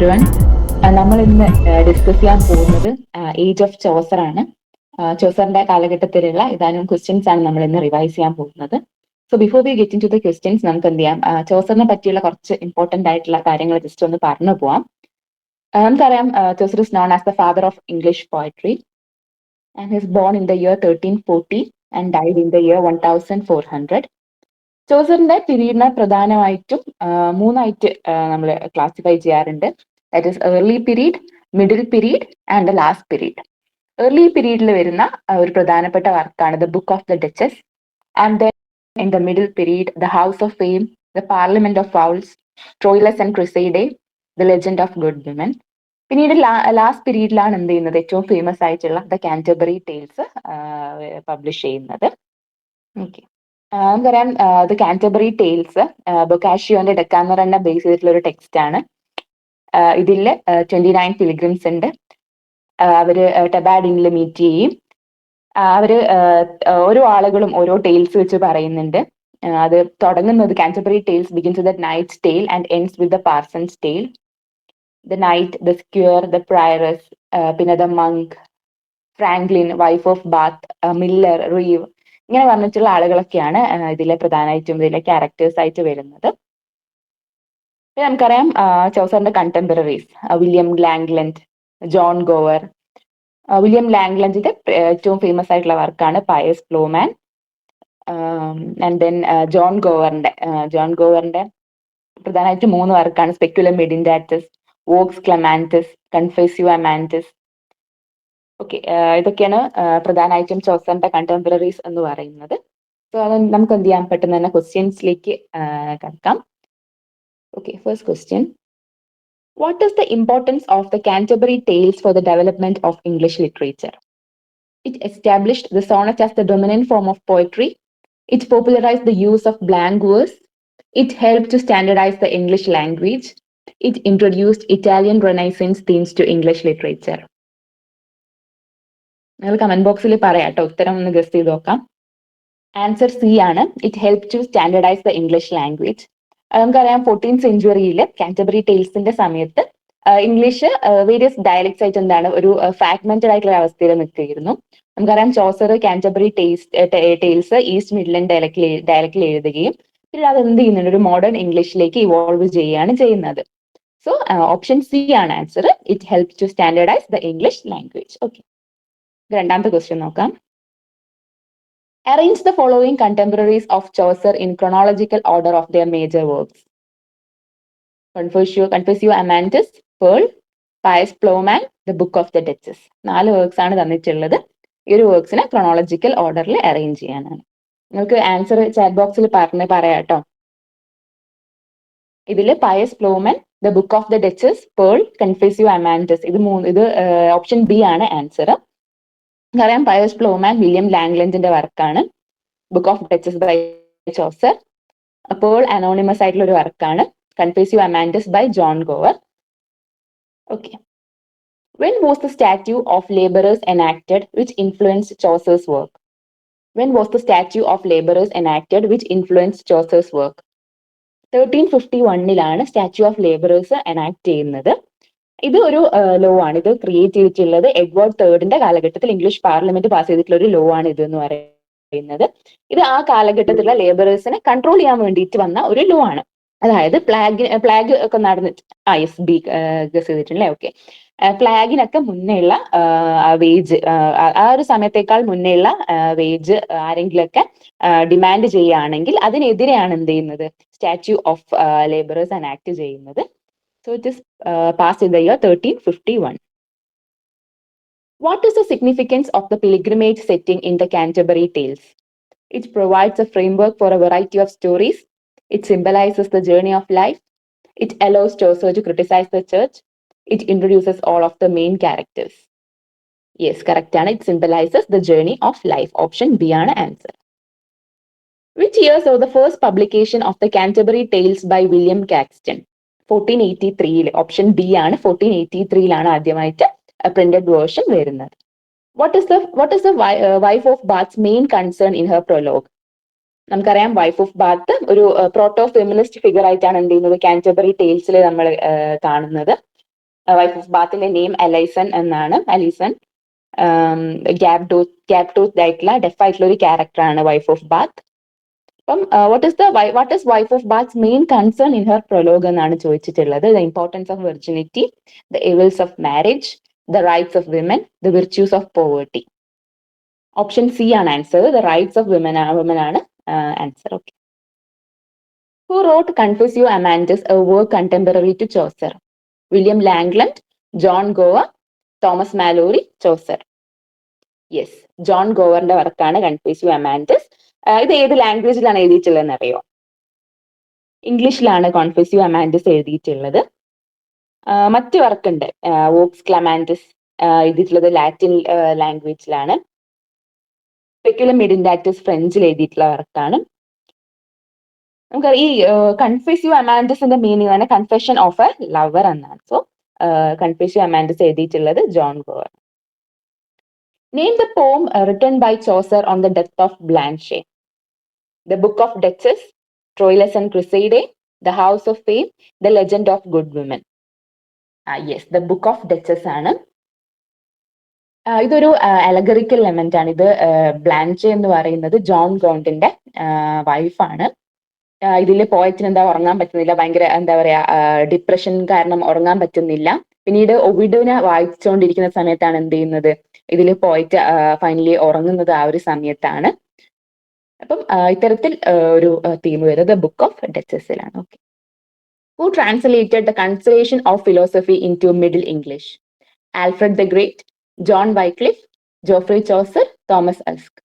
Everyone നമ്മൾ ഇന്ന് discuss ചെയ്യാൻ പോകുന്നത് ഏജ് ഓഫ് ചോസർ ആണ്. ചോസറിന്റെ കാലഘട്ടത്തിലുള്ള ഏതാനും ക്വസ്റ്റ്യൻസ് ആണ് നമ്മൾ ഇന്ന് റിവൈസ് ചെയ്യാൻ പോകുന്നത്. So before we get into the questions നമുക്ക് എന്ത് ചെയ്യാം? ചോസറിനെ പറ്റിയുള്ള കുറച്ച് ഇമ്പോർട്ടന്റ് ആയിട്ടുള്ള കാര്യങ്ങൾ ജസ്റ്റ് ഒന്ന് പറഞ്ഞു പോവാം. നമുക്കറിയാം Chaucer is known as the father of English poetry and his born in the year thirteen forty and died in the year one thousand four hundred ചോസറിന്റെ പിരീഡിനെ പ്രധാനമായിട്ടും മൂന്നായിട്ട് നമ്മൾ ക്ലാസിഫൈ ചെയ്യാറുണ്ട്. That is early period middle period and the last period early പീരീഡിൽ വരുന്ന ഒരു പ്രധാനപ്പെട്ട വർക്കാണ് the book of the duchess and then in the middle period the house of fame the parliament of fowls Troilus and Criseyde the legend of good women പിന്നീട് last പീരീഡിലാണ് എന്ത് ചെയ്യുന്നത്? ഏറ്റവും ഫേമസ് ആയിട്ടുള്ള ദ കാന്റബറി ടെയിൽസ് പബ്ലിഷ് ചെയ്യുന്നത്. Okay നമുക്കറിയാം the Canterbury tales ബൊക്കാഷിയോന്റെ ഡെക്കാമറന്നെ ബേസ് ചെയ്തിട്ടുള്ള ഒരു ടെക്സ്റ്റ് ആണ്. ഇതിൽ ട്വന്റി നയൻ പിലിഗ്രിംസ് ഉണ്ട്. അവർ ടെബാഡിനിൽ മീറ്റ് ചെയ്യും. അവർ ഓരോ ആളുകളും ഓരോ ടെയിൽസ് വെച്ച് പറയുന്നുണ്ട്. അത് തുടങ്ങുന്നത് Canterbury tales begins with knight tale and ends with the parson's tale the knight the squire the prioress പിന്നെ the monk franklin wife of Bath miller reeve ഇങ്ങനെ പറഞ്ഞിട്ടുള്ള ആളുകളൊക്കെയാണ് ഇതിലെ പ്രധാനമായിട്ടും ഇതിലെ ക്യാരക്ടേഴ്സ് ആയിട്ട് വരുന്നത്. നമുക്കറിയാം ചൗസറിന്റെ contemporaries William Langland John Gower William ലാംഗ്ലൻഡിന്റെ ഏറ്റവും ഫേമസ് ആയിട്ടുള്ള വർക്കാണ് Piers Plowman and then John ഗോവറിന്റെ John ഗോവറിന്റെ പ്രധാനമായിട്ട് മൂന്ന് വർക്കാണ്. സ്പെക്യുലം മെഡിൻഡാറ്റസ് വോക്സ് ക്ലമാന്റസ് കൺഫെസ്യു അമാന്റസ് ഓക്കെ ഇതൊക്കെയാണ് പ്രധാനമായിട്ടും ചോസറിന്റെ കണ്ടംപററീസ് എന്ന് പറയുന്നത്. സോ അത് നമുക്ക് എന്ത് ചെയ്യാം പെട്ടെന്ന് തന്നെ ക്വസ്റ്റ്യൻസിലേക്ക് കിടക്കാം. okay first question what is the importance of the Canterbury Tales for the development of English literature it established the sonnet as the dominant form of poetry it popularise the use of blank verse it help to standardise the English language it introduced Italian Renaissance themes to English literature നിങ്ങൾ comment ബോക്സിൽ പറയാം കേട്ടോ ഉത്തരം ഒന്ന് guess ചെയ്ത് നോക്കാം answer C ആണ് it help to standardise the English language നമുക്കറിയാം ഫോർട്ടീൻ സെഞ്ചുറിയിൽ കാന്റബറി ടെയിൽസിന്റെ സമയത്ത് ഇംഗ്ലീഷ് വേരിയസ് ഡയലക്ട്സ് ആയിട്ട് എന്താണ് ഒരു ഫ്രാഗ്മെന്റഡ് ആയിട്ടുള്ള അവസ്ഥയിൽ നിൽക്കുകയായിരുന്നു. നമുക്കറിയാം Chaucer Canterbury tales East Midland ഡയലക്റ്റിൽ ഡയലക്റ്റിൽ എഴുതുകയും പിന്നെ അത് എന്ത് ചെയ്യുന്നുണ്ട് ഒരു മോഡേൺ ഇംഗ്ലീഷിലേക്ക് ഇവോൾവ് ചെയ്യുകയാണ് ചെയ്യുന്നത്. സോ ഓപ്ഷൻ സി ആണ് answer it help to standardise the English language okay രണ്ടാമത്തെ ക്വസ്റ്റ്യൻ നോക്കാം. Arrange the following contemporaries of Chaucer in chronological order of their major works. Confessio, Confessio Amantis, Pearl, Pius Plowman, The Book of the Duchess. നാല് works ആണ് തന്നിട്ടുള്ളത് ഈ ഒരു വർക്ക്സിനെ chronological ഓർഡറിൽ arrange ചെയ്യാനാണ് നിങ്ങൾക്ക് ആൻസർ ചാറ്റ് ബോക്സിൽ പറഞ്ഞ് പറയാട്ടോ ഇതിൽ Piers Plowman the book of the duchess pearl Confessio Amantis ഇത് മൂന്ന് ഇത് ഓപ്ഷൻ ബി ആണ് ആൻസർ അറിയാം പയസ് പ്ലോമാൻ വില്യം ലാംഗ്ലൻഡിന്റെ വർക്കാണ്. Book of duchess by Chaucer അപ്പോൾ അനോണിമസ് ആയിട്ടുള്ള ഒരു വർക്കാണ്. Confessio Amantis by John Gower okay when was the statute of labourers enacted which influence Chaucer's work when was the statute of labourers enacted which influence Chaucer's work thirteen fifty വണ്ണിലാണ് statute of labourers enact ചെയ്യുന്നത്. ഇത് ഒരു law ആണ്. ഇത് create ചെയ്തിട്ടുള്ളത് Edward തേർഡിന്റെ കാലഘട്ടത്തിൽ English parliament pass ചെയ്തിട്ടുള്ള ഒരു ലോ ആണ് ഇത് എന്ന് പറയുന്നത്. ഇത് ആ കാലഘട്ടത്തിലുള്ള ലേബറേഴ്സിനെ കൺട്രോൾ ചെയ്യാൻ വേണ്ടിയിട്ട് വന്ന ഒരു ലോ ആണ്. അതായത് പ്ലാഗ് പ്ലാഗ് ഒക്കെ നടന്നിട്ട് ആ എസ് ബി ഗസ് ചെയ്തിട്ടുണ്ടല്ലേ ഓക്കെ പ്ലാഗിനൊക്കെ മുന്നേയുള്ള വേജ് ആ ഒരു സമയത്തേക്കാൾ മുന്നേയുള്ള വേജ് ആരെങ്കിലൊക്കെ ഡിമാൻഡ് ചെയ്യുകയാണെങ്കിൽ അതിനെതിരെയാണ് എന്ത് ചെയ്യുന്നത്? Statute of labourers and act ചെയ്യുന്നത്. So it is uh, passed in the year 1351. What is the significance of the pilgrimage setting in the Canterbury Tales? It provides a framework for a variety of stories. It symbolizes the journey of life. It allows Chaucer to criticize the church. It introduces all of the main characters. Yes, correct. And it symbolizes the journey of life. Option B ആണ് answer. Which year saw the first publication of the Canterbury Tales by William Caxton? Fourteen eighty ത്രീയിൽ option B ആണ് fourteen eighty ത്രീയിലാണ് ആദ്യമായിട്ട് printed version വരുന്നത്. What is the what is the wife of Bath main concern in her prologue നമുക്കറിയാം wife of Bath ഒരു proto feminist figure ആയിട്ടാണ് എന്ത് ചെയ്യുന്നത്? കാന്റബറി ടെയിൽസിൽ നമ്മൾ കാണുന്നത്. വൈഫ് ഓഫ് ബാത്തിന്റെ നെയിം അലൈസൺ എന്നാണ്. Alison gap toothed gap toothed ആയിട്ടുള്ള ഡെഫ് ആയിട്ടുള്ള ഒരു ക്യാരക്ടറാണ് വൈഫ് ഓഫ് ബാത്ത് അപ്പം what is the what is wife of Bath's main concern in her prologue എന്നാണ് ചോദിച്ചിട്ടുള്ളത്. The importance of virginity the evils of marriage the rights of women the virtues of poverty option C ആണ് answer the rights of women women ആണ് answer okay who wrote Confessio Amantis a work contemporary to Chaucer William Langland John Gower Thomas Malory Chaucer yes John ഗോവറിന്റെ വർക്കാണ് Confessio അമാൻഡസ് ഇത് ഏത് ലാംഗ്വേജിലാണ് എഴുതിയിട്ടുള്ളതെന്ന് അറിയോ? ഇംഗ്ലീഷിലാണ് കോൺഫ്യൂസീവ് അമാൻഡസ് എഴുതിയിട്ടുള്ളത്. മറ്റ് വർക്കുണ്ട്. Woakes ക്ലമാൻഡസ് എഴുതിയിട്ടുള്ളത് ലാറ്റിൻ ലാംഗ്വേജിലാണ് സ്പെക്കുലം മിഡിൻഡാക്ടസ് ഫ്രഞ്ചിൽ എഴുതിയിട്ടുള്ള വർക്കാണ്. നമുക്ക് ഈ കൺഫ്യൂസീവ് അമാൻഡസിന്റെ മീനിങ് തന്നെ കൺഫെഷൻ ഓഫ് എ ലവർ എന്നാണ്. സോ കൺഫ്യൂസീവ് അമാൻഡസ് എഴുതിയിട്ടുള്ളത് John Gower name the poem written by Chaucer on the death of Blanche the book of duchess Troilus and Criseyde the house of fame the legend of good women ആ yes the book of duchess ആണ്. ഇതൊരു അലഗറിക്കൽ ലെമെന്റ് ആണ്. ഇത് ബ്ലാൻചെ എന്ന് പറയുന്നത് John ഗോണ്ടിന്റെ വൈഫാണ് ഇതിൽ പോയറ്റിന് എന്താ ഉറങ്ങാൻ പറ്റുന്നില്ല ഭയങ്കര എന്താ പറയാ ഡിപ്രഷൻ കാരണം ഉറങ്ങാൻ പറ്റുന്നില്ല. പിന്നീട് ഒവിഡുവിനെ വായിച്ചുകൊണ്ടിരിക്കുന്ന സമയത്താണ് എന്ത് ചെയ്യുന്നത്? ഇതിൽ പോയിട്ട് ഫൈനലി ഉറങ്ങുന്നത് ആ ഒരു സമയത്താണ്. അപ്പം ഇത്തരത്തിൽ ഒരു തീം വരുന്നത് book of ഡച്ചസിലാണ് okay who translated the consolation of philosophy into Middle English Alfred the great John Wycliffe Geoffrey Chaucer Thomas Usk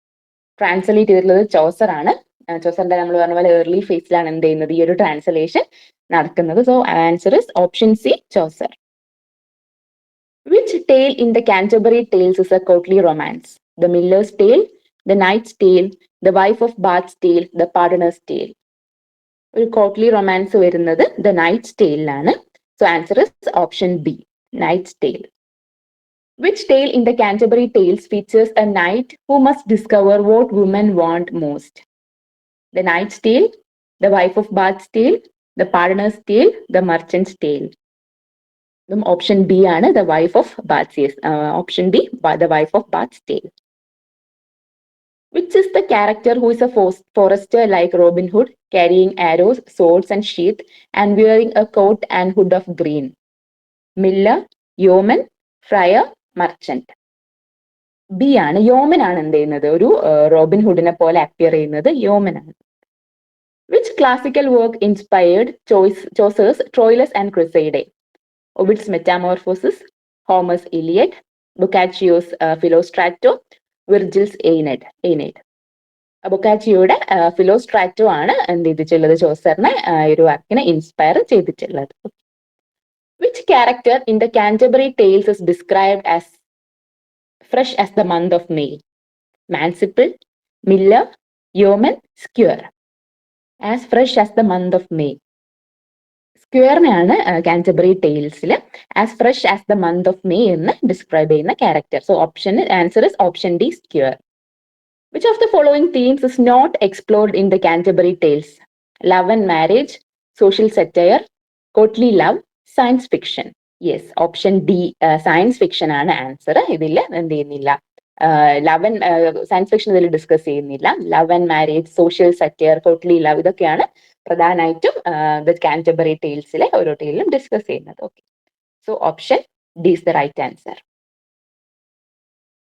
translate ചെയ്തിട്ടുള്ളത് ചോസർ ആണ്. ചോസറിന്റെ നമ്മൾ പറഞ്ഞ പോലെ ഏർലി ഫേസിലാണ് എന്ത് ചെയ്യുന്നത്? ഈ ഒരു ട്രാൻസ്ലേഷൻ നടക്കുന്നത്. So answer is option C Chaucer which tale in the Canterbury tales is a courtly romance the miller's tale the knight's tale the wife of Bath's tale the pardoner's tale ഒരു Kotli romance വരുന്നത് the nights ടെയിലാണ് so answer is option B knight's tale Which tale in the Canterbury Tales features a knight who must discover what women want most? The Knight's Tale, The Wife of Bath's Tale, The Pardoner's Tale, The Merchant's Tale. Option B ആണ് The Wife of Bath's. Yes, uh, option B, The Wife of Which is the character who is a forester like Robin Hood, carrying arrows, swords, and sheath, and wearing a coat and hood of green? Miller, Yeoman, Friar, merchant B ആണ് യോമൻ ആണ് എന്ത് ചെയ്യുന്നത് ഒരു Robin ഹുഡിനെ പോലെ appear ചെയ്യുന്നത് യോമൻ ആണ് which classical work inspired choice Chaucer's Troilus and Criseyde Ovid's Metamorphoses Homer's Iliad Boccaccio's Filostrato Virgil's Aeneid Aeneid ബുക്കാച്ചിയോയുടെ Filostrato ആണ് എന്ത് ചെയ്തിട്ടുള്ളത് ചോസറിനെ ഒരു വർക്കിനെ ഇൻസ്പയർ ചെയ്തിട്ടുള്ളത് Which character in the Canterbury Tales is described as fresh as the month of May? Manciple, Miller, Yeoman, Skewer. As fresh as the month of May. സ്ക്വയറിനെയാണ് Canterbury ടെയിൽസിൽ as fresh as the month of May എന്ന് describe ചെയ്യുന്ന character so option answer is option D squire which of the following themes is not explored in the Canterbury tales love and marriage social satire courtly love science fiction yes option D science fiction ആണ് answer ഇതിൽ എന്ത് ചെയ്യുന്നില്ല. Love and science fiction ഇതിൽ discuss ചെയ്യുന്നില്ല. Love and marriage social satire courtly love ഇതൊക്കെയാണ് പ്രധാനമായിട്ടും the Canterbury ടെയിൽസിലെ ഓരോ ടെയിലും ഡിസ്കസ് ചെയ്യുന്നത്. Okay so option D is the right answer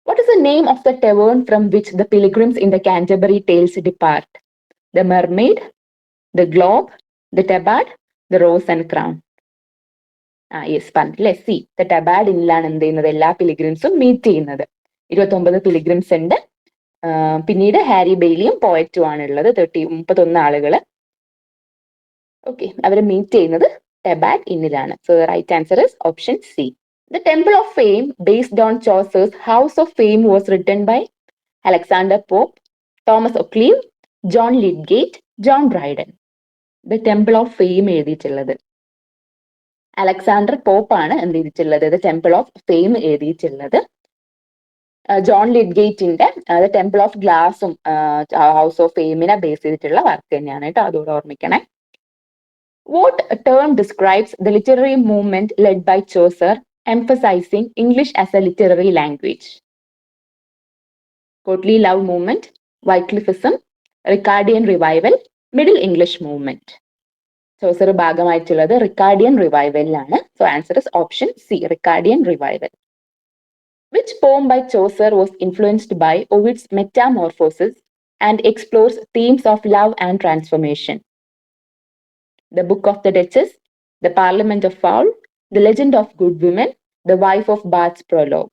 what is the name of the tavern from which the pilgrims in the Canterbury tales depart the mermaid the globe the Tabard the rose and crown ആ yes പറഞ്ഞില്ലേ C the Tabard ഇന്നിലാണ് എന്ത് ചെയ്യുന്നത്? എല്ലാ പിലിഗ്രിംസും meet ചെയ്യുന്നത്. ഇരുപത്തി ഒമ്പത് പിലിഗ്രിംസ് ഉണ്ട് പിന്നീട് ഹാരി ബെയിലിയും പോയറ്റും ആണ് ഉള്ളത് തേർട്ടി മുപ്പത്തൊന്ന് ആളുകൾ. ഓക്കെ അവരെ മീറ്റ് ചെയ്യുന്നത് Tabard ഇന്നിലാണ് so right answer is option C the temple of fame based on Chaucer's house of fame was written by Alexander Pope Thomas Occleve John Lydgate John Dryden the temple of fame എഴുതിയിട്ടുള്ളത്. Alexander Pope ആണ് എന്ത് ചെയ്തിട്ടുള്ളത്? The temple of fame എഴുതിയിട്ടുള്ളത്. John ലിഡ്ഗേറ്റിന്റെ the temple of ഗ്ലാസും house of ഫെയിമിനെ base ചെയ്തിട്ടുള്ള work തന്നെയാണ് കേട്ടോ. അതുകൂടെ ഓർമ്മിക്കണേ. What term describes the literary movement led by Chaucer, emphasizing English as a literary language? Courtly Love Movement, Wycliffism, Ricardian Revival, Middle English Movement. Chaucer ഭാഗമായിട്ടുള്ളത് Ricardian റിവൈവലിലാണ് so answer is option C Ricardian revival which poem by Chaucer was influenced by Ovid's Metamorphoses and explores themes of love and transformation The Book of the Duchess, The Parliament of Foul, The Legend of Good Women, The Wife of Bath's prologue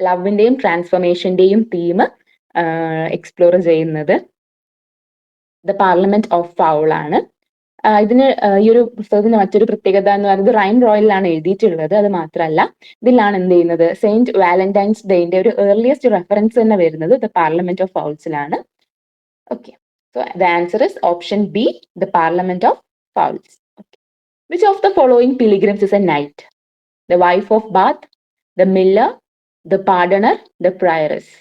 ലവിന്റെയും ട്രാൻസ്ഫോർമേഷന്റെയും theme explore ചെയ്യുന്നത് the parliament of foul ആണ്. ഇതിന് ഈ ഒരു പുസ്തകത്തിന് മറ്റൊരു പ്രത്യേകത എന്ന് പറയുന്നത് റൈൻ റോയലിലാണ് എഴുതിയിട്ടുള്ളത്. അത് മാത്രമല്ല ഇതിലാണ് എന്ത് ചെയ്യുന്നത്? സെയിന്റ് വാലന്റൈൻസ് ഡേന്റെ ഒരു ഏർലിയസ്റ്റ് റെഫറൻസ് തന്നെ വരുന്നത് the parliament of ഫൗൾസിലാണ് okay so the answer is option B the parliament of fowls which of the following pilgrims is a knight the wife of Bath the miller the pardoner, the prioress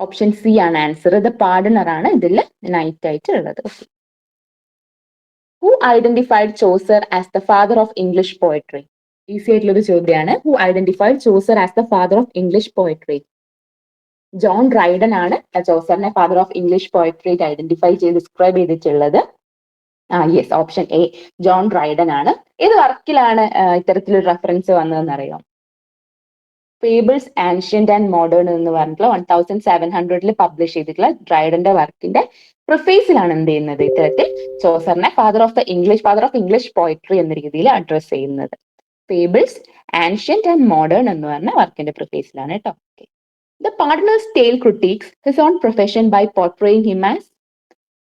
option C ആണ് answer the പാർഡണർ ആണ് ഇതിൽ knight ആയിട്ട് ഉള്ളത് who identified Chaucer as the father of English poetry easy ആയിട്ടുള്ള ഒരു ചോദ്യമാണ്. Who identified Chaucer as the father of English poetry John Dryden ആണ്. ചോസറിനെ father of English poetry identify ചെയ്ത് ഡിസ്ക്രൈബ് ചെയ്തിട്ടുള്ളത്. ആ yes option A John Dryden ആണ്. ഏത് വർക്കിലാണ് ഇത്തരത്തിലൊരു റെഫറൻസ് വന്നതെന്ന് അറിയാം ഫേബിൾസ് ആൻഷ്യന്റ് ആൻഡ് മോഡേൺ എന്ന് പറഞ്ഞിട്ടുള്ള വൺ തൗസൻഡ് സെവൻ ഹൺഡ്രഡിൽ പബ്ലിഷ് ചെയ്തിട്ടുള്ള ഡ്രൈഡന്റെ വർക്കിന്റെ പ്രൊഫേസിലാണ് എന്ത് ചെയ്യുന്നത് ഇത്തരത്തിൽ? ചോസറിനെ father of the English father of English poetry എന്ന രീതിയിൽ അഡ്രസ് ചെയ്യുന്നത്. ഫേബിൾസ് ആൻഷ്യന്റ് ആൻഡ് മോഡേൺ എന്ന് പറഞ്ഞ വർക്കിന്റെ പ്രൊഫേസിലാണ് കേട്ടോ okay the partners tale critics his own profession by portraying him as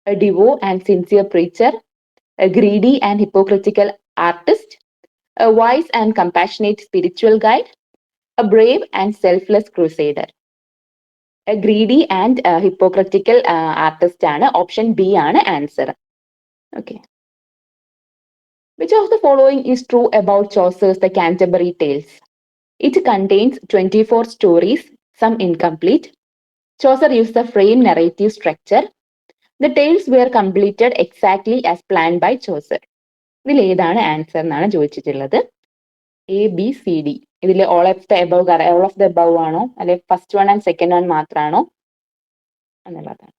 a devout and sincere preacher a greedy and hypocritical artist a wise and compassionate spiritual guide a brave and selfless crusader. A greedy and uh, hypocritical uh, artist ആണ് option B ആണ് answer okay which of the following is true about Chaucer's the Canterbury tales it contains twenty four stories some incomplete Chaucer use the frame narrative structure the tales were completed exactly as plan by Chaucer ഇതിൽ ഏതാണ് answer എന്നാണ് ചോദിച്ചിട്ടുള്ളത്? A B C D ഇതിൽ all of the above all of the above ആണോ? അല്ലെ first one and second one മാത്രമാണോ എന്നുള്ളതാണ്.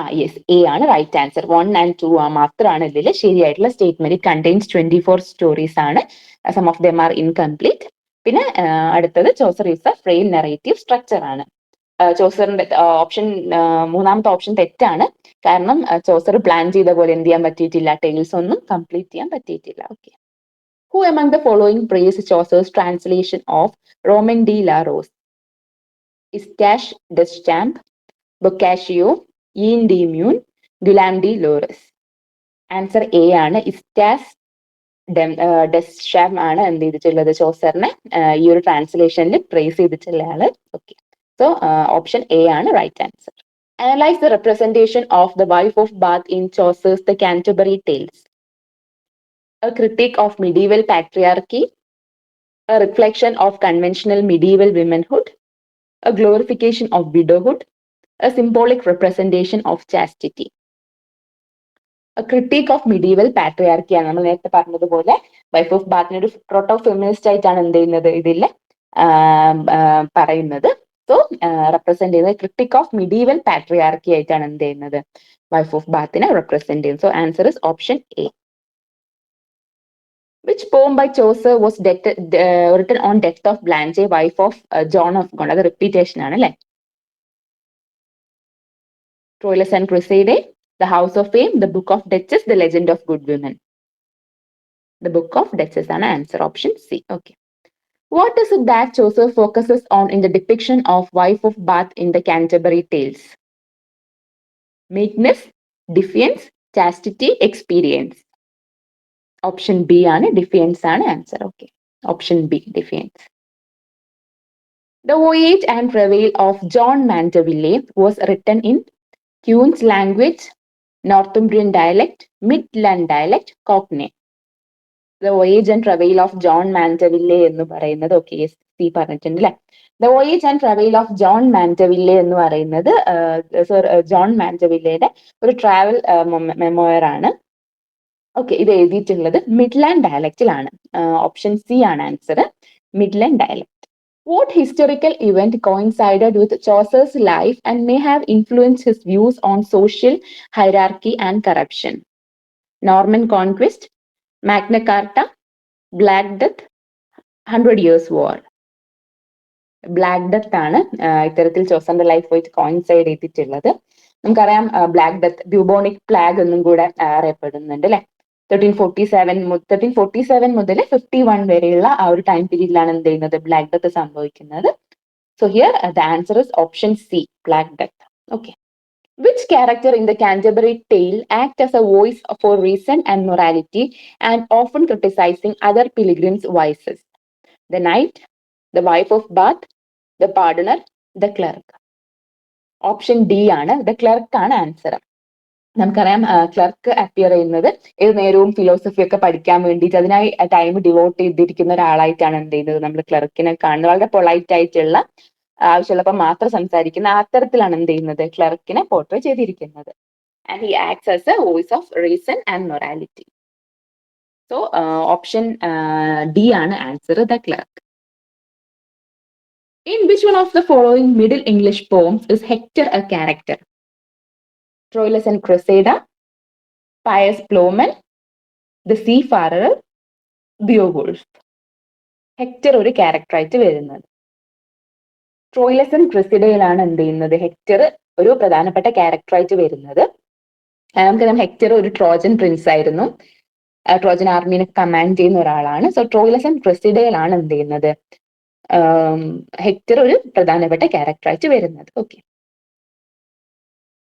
ആ യെസ് എ ആണ് right answer one and two ആ മാത്രമാണ് ഇതിൽ ശരിയായിട്ടുള്ള statement contains twenty four stories ആണ്. Some of them are incomplete പിന്നെ അടുത്തത് Chaucer use a frame narrative structure ആണ്. ചോസറിന്റെ ഓപ്ഷൻ മൂന്നാമത്തെ ഓപ്ഷൻ തെറ്റാണ്. കാരണം ചോസർ പ്ലാൻ ചെയ്ത പോലെ എന്ത് ചെയ്യാൻ പറ്റിയിട്ടില്ല. ടെയിൽസ് ഒന്നും കംപ്ലീറ്റ് ചെയ്യാൻ പറ്റിയിട്ടില്ല. Okay who among the following praise Chaucer's translation of Roman de la Rose Eustache Deschamps Boccaccio Jean de Meun Guillaume de Lorris answer A ആണ്. ഇസ്റ്റാസ് ഡെസ്റ്റാം ആണ് എന്ത് ചെയ്തിട്ടുള്ളത് ചോസറിനെ ഈ ഒരു ട്രാൻസ്ലേഷനിൽ പ്രേസ് ചെയ്തിട്ടുള്ള ആൾ. ഓക്കെ സോ option A ആണ് right answer analyse the representation of the wife of Bath in Chaucer's the Canterbury tales of medieval patriarchy, a reflection of conventional medieval womanhood, a glorification of widowhood, a symbolic representation of chastity. A critique of medieval patriarchy ആണ് നമ്മൾ നേരത്തെ പറഞ്ഞതുപോലെ wife of ബാത്തിനെ ഒരു proto feminist ആയിട്ടാണ് എന്ത് ചെയ്യുന്നത് ഇതിൽ പറയുന്നത് സോ റെപ്രസെന്റ് ചെയ്യുന്നത് ക്രിട്ടിക് ഓഫ് മിഡീവൽ പാട്രിയാർക്കി ആയിട്ടാണ് എന്ത് ചെയ്യുന്നത്? വൈഫ് ഓഫ് ബാത്തിനെ റെപ്രസെന്റ് ചെയ്യുന്നത് so answer is option A which poem by Chaucer was that written on death of of wife of John of Gaunt? അത് റിപ്പീറ്റേഷൻ ആണ് അല്ലെ? Troilus and Criseyde the house of fame the book of duchess the legend of good women the book of duchess ആണ് answer option C okay What is it that Chaucer focuses on in the depiction of wife of Bath in the Canterbury Tales? Meekness, defiance, chastity, experience. Option B ആണ് ഡിഫിയൻസ് ആണ് answer okay option B defiance the voyage and travail of John Mandeville was written in Queen's language Northumbrian dialect Midland dialect Cockney The voyage and travail of John Mandeville എന്ന് പറയുന്നത് okay yes C പറഞ്ഞിട്ടുണ്ട് അല്ലെ the voyage and travail of John Mandeville എന്ന് പറയുന്നത് John മാന്റവില്ലയുടെ ഒരു travel memoir ആണ്. Okay ഇത് എഴുതിയിട്ടുള്ളത് മിഡ്ലാൻഡ് ഡയലക്റ്റിലാണ് ഓപ്ഷൻ സി ആണ് answer Midland dialect what historical event coincided with Chaucer's life and may have influence his views on social hierarchy and corruption Norman conquest Magna Carta black death hundred years war black death ആണ് ഇത്തരത്തിൽ ചോസറിന്റെ life വെച്ച് coincide ചെയ്തിട്ടുള്ളത് നമുക്കറിയാം Black Death bubonic plague എന്നും കൂടെ അറിയപ്പെടുന്നുണ്ട് അല്ലെ? Thirteen forty seven thirteen forty seven മുതൽ ഫിഫ്റ്റി വൺ വരെയുള്ള ആ ഒരു ടൈം പീരീഡിലാണ് എന്ത് ചെയ്യുന്നത്? ബ്ലാക്ക് ഡെത്ത് സംഭവിക്കുന്നത്. So here the answer is option C black death okay which character in the Canterbury tale act as a voice for reason and morality and often criticising other pilgrims voices the knight the wife of Bath the pardoner, the clerk option D ആണ്. The clerk ആണ് answer നമുക്കറിയാം clerk appear ചെയ്യുന്നത് ഏത് നേരവും philosophy ഒക്കെ പഠിക്കാൻ വേണ്ടിയിട്ട് അതിനായി ടൈം ഡിവോട്ട് ചെയ്തിരിക്കുന്ന ഒരാളായിട്ടാണ് എന്ത് ചെയ്യുന്നത് നമ്മൾ ക്ലർക്കിനെ കാണുന്നത്. വളരെ പൊളൈറ്റ് ആയിട്ടുള്ള ആവശ്യമുള്ളപ്പോൾ മാത്രം സംസാരിക്കുന്ന അത്തരത്തിലാണ് എന്ത് ചെയ്യുന്നത്? ക്ലർക്കിനെ പോർട്രേ ചെയ്തിരിക്കുന്നത്. And he acts as a voice of reason and morality so option D ആണ് answer the clerk in which one of the following Middle English poems is Hector a character Troilus and and Piers Plowman the seafarer Beowulf Hector ഒരു ക്യാരക്ടറായിട്ട് വരുന്നത്. Troilus and ക്രിസിഡയിലാണ് എന്ത് ചെയ്യുന്നത്? Hectare ഒരു പ്രധാനപ്പെട്ട ക്യാരക്ടറായിട്ട് വരുന്നത്. നമുക്കറിയാം ഹെക്ടർ ഒരു ട്രോജൻ പ്രിൻസ് ആയിരുന്നു. ട്രോജൻ ആർമീനെ കമാൻഡ് ചെയ്യുന്ന ഒരാളാണ്. സോ ട്രോയിലസ് ആൻഡ് ക്രിസിഡയിലാണ് എന്ത് ചെയ്യുന്നത്? ഹെക്ടർ ഒരു പ്രധാനപ്പെട്ട ക്യാരക്ടറായിട്ട് വരുന്നത്. Okay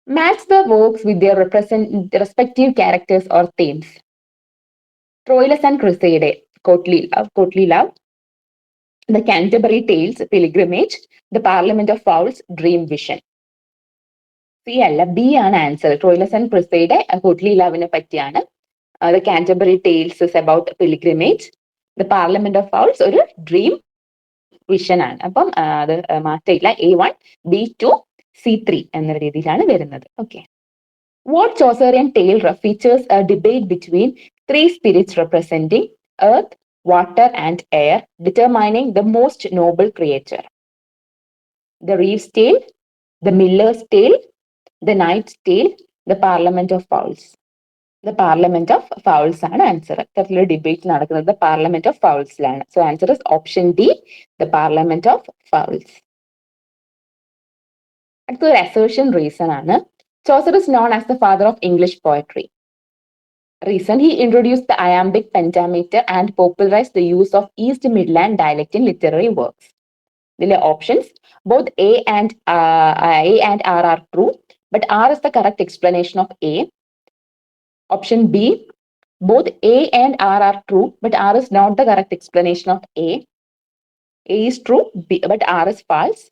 match the works with their represent respective characters or themes Troilus and Criseyde courtly love courtly love the Canterbury tales pilgrimage the parliament of fowls dream vision C അല്ല B ആണ് answer Troilus and Criseyde courtly ലവിനെ പറ്റിയാണ്. The Canterbury tales is about pilgrimage the parliament of fowls ഒരു dream vision ആണ്. അപ്പം അത് മാറ്റമില്ല A one B two C three എന്ന രീതിയിലാണ് വരുന്നത്. Okay what Chaucerian tale features a debate between three spirits representing earth water and air determining the most noble creature the reeve's tale the miller's tale the knight's tale the parliament of fowls the parliament of fowls ആണ് answer ഇത്തരത്തിലൊരു debate നടക്കുന്നത് parliament of ഫൗൾസിലാണ് so answer is option D the parliament of fowls അടുത്തൊരു assertion reason ആണ്. Chaucer is known as the father of English poetry reason he introduce the iambic pentameter and popularise the use of East Midland dialect in literary works ഇതിലെ options both A and A and R R true but R is the correct explanation of A B, both A and R are true, but R is not the correct explanation of A. A is true, B, but R is false.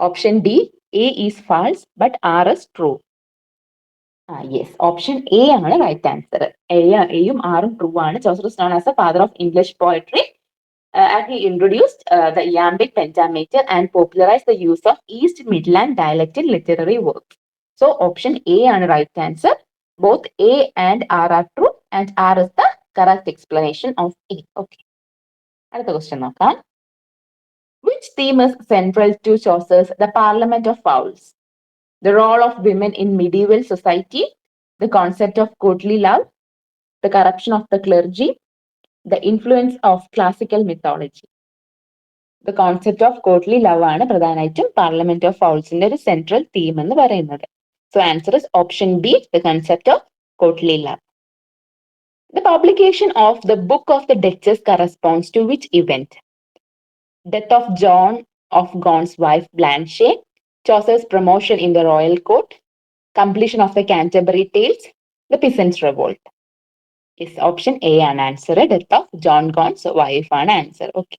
Option D, A is false, but R is true. Ah, yes, option A ആണ് right answer. A യും R ഉം true ആണ്. Father of English poetry. Uh, and he introduced uh, the iambic pentameter and popularized the use of East Midland dialect in literary works. So option A ആണ് right answer. both A and R are true and R is the correct explanation of A. Okay. അടുത്ത question നോക്കാം Which theme is central to Chaucer's The Parliament of Fowls? The role of women in medieval society, the concept of courtly love, the corruption of the clergy, the influence of classical mythology. The concept of courtly love ആണ് പ്രധാനമായിട്ടും parliament of ഫൗൾസിന്റെ ഒരു central theme എന്ന് പറയുന്നത് So answer is option B, the concept of courtly love. The publication of the Book of the Duchess corresponds to which event? Death of John of Gaunt's wife Blanche, Chaucer's promotion in the royal court, completion of the Canterbury Tales, the Peasants' Revolt. Is option A an answer? Death of John Gaunt's wife an answer. Okay.